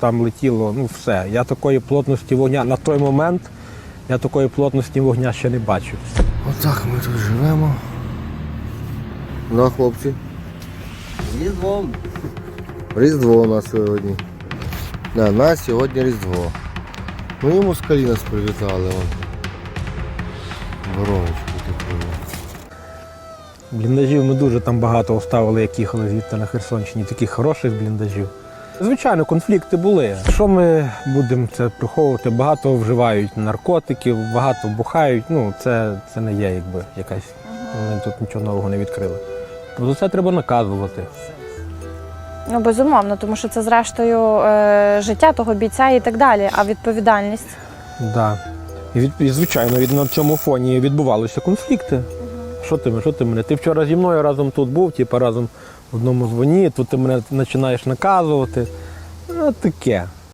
там летіло, ну все. Я такої плотності вогня на той момент я такої плотності вогня ще не бачив. Отак ми тут живемо. Ну, хлопці. Різдвом. Різдво у нас сьогодні. Да, у нас сьогодні Різдво. Ну і москалі нас привітали. Вон. Вороночку таку. Бліндажів ми дуже там багато оставили, як їхали звідти на Херсонщині, таких хороших бліндажів. Звичайно, конфлікти були. Що ми будемо це приховувати? Багато вживають наркотиків, багато бухають. Ну, це, це не є якби якась. Ми тут нічого нового не відкрили. Тобто це треба наказувати. Ну, безумовно, тому що це зрештою е, життя того бійця і так далі. А відповідальність. Да. І, від, і звичайно, від, на цьому фоні відбувалися конфлікти. Що ти, що ти мене? Ти вчора зі мною разом тут був, типу разом в одному дзвоні, тут ти мене починаєш наказувати. Ну, таке.